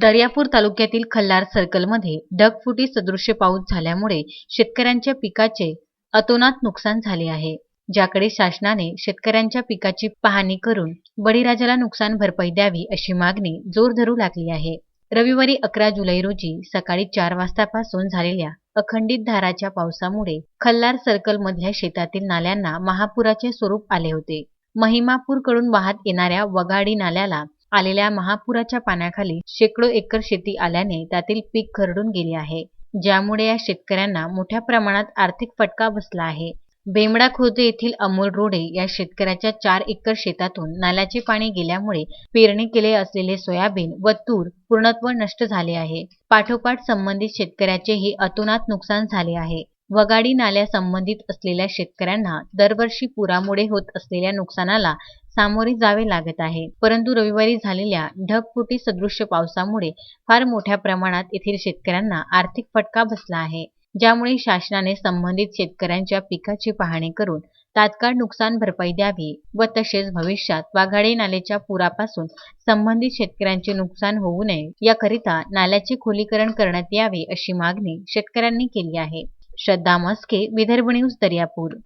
दर्यापूर तालुक्यातील खल्लार सर्कलमध्ये ढगफुटी सदृश्य पाऊस झाल्यामुळे शेतकऱ्यांच्या पिकाचे अतोनात नुकसान झाले आहे ज्याकडे शासनाने शेतकऱ्यांच्या पिकाची पाहणी करून बळीराजाला नुकसान भरपाई द्यावी अशी मागणी जोर धरू लागली आहे. रविवारी अकरा जुलै रोजी सकाळी चार वाजतापासून झालेल्या अखंडित धाराच्या पावसामुळे खल्लार सर्कल मधल्या शेतातील नाल्यांना महापुराचे स्वरूप आले होते. महिमापूरकडून वाहत येणाऱ्या वगाडी नाल्याला आलेल्या महापुराच्या पाण्याखाली शेकडो एकर शेती आल्याने त्यातील पीक खरडून गेले आहे. ज्यामुळे या शेतकऱ्यांना मोठ्या प्रमाणात आर्थिक फटका बसला आहे. बेमडा खुर्द येथील अमोल रोडे या शेतकऱ्याच्या चार एकर शेतातून नाल्याचे पाणी गेल्यामुळे पेरणी केले असलेले सोयाबीन व तूर पूर्णत्व नष्ट झाले आहे. पाठोपाठ संबंधित शेतकऱ्याचेही अतोनात नुकसान झाले आहे. वगाडी नाल्या संबंधित असलेल्या शेतकऱ्यांना दरवर्षी पुरामुळे होत असलेल्या नुकसानाला सामोरे जावे लागत आहे. परंतु रविवारी झालेल्या ढगफुटी सदृश्य पावसामुळे फार मोठ्या प्रमाणात येथील शेतकऱ्यांना आर्थिक फटका बसला आहे. ज्यामुळे शासनाने संबंधित शेतकऱ्यांच्या पिकाची पाहणी करून तात्काळ नुकसान भरपाई द्यावी व तसेच भविष्यात वाघाडी नालेच्या पुरापासून संबंधित शेतकऱ्यांचे नुकसान होऊ नये याकरिता नाल्याचे खोलीकरण करण्यात यावे अशी मागणी शेतकऱ्यांनी केली आहे. श्रद्धा मस्के विदर्भ न्यूज दर्यापूर.